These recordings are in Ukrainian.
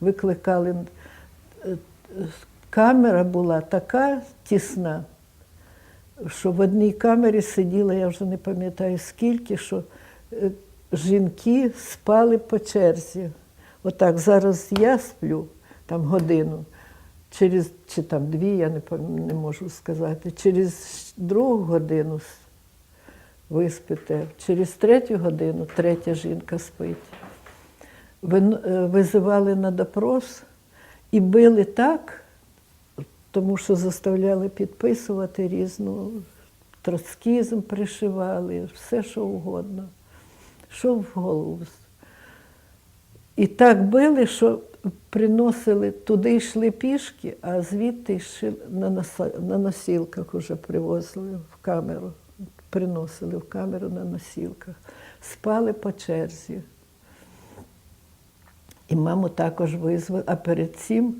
викликали. Е, Камера була така тісна, що в одній камері сиділо, я вже не пам'ятаю скільки, що е, жінки спали по черзі. Отак зараз я сплю там годину, через, чи там дві, я не, не можу сказати. Через другу годину с- ви спите, через третю годину третя жінка спить. Е, Визивали на допрос і били так, тому що заставляли підписувати різну троцкізм пришивали, все що угодно, що в голову. І так били, що приносили, туди йшли пішки, а звідти йшли на носілках уже привозили в камеру, приносили в камеру на носілках. Спали по черзі. І маму також визвали, а перед цим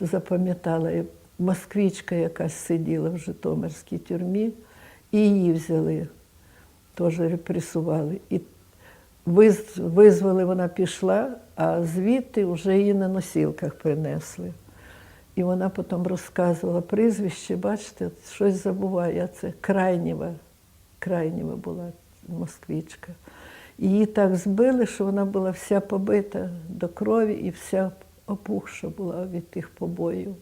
запам'ятала, москвичка якась сиділа в Житомирській тюрмі, і її взяли, теж репресували. І виз- визвали, вона пішла, а звідти вже її на носілках принесли. І вона потім розказувала прізвище, бачите, щось забуваю, я це Крайнєва. Крайнєва була москвичка. Її так збили, що вона була вся побита до крові і вся опухша була від тих побоїв.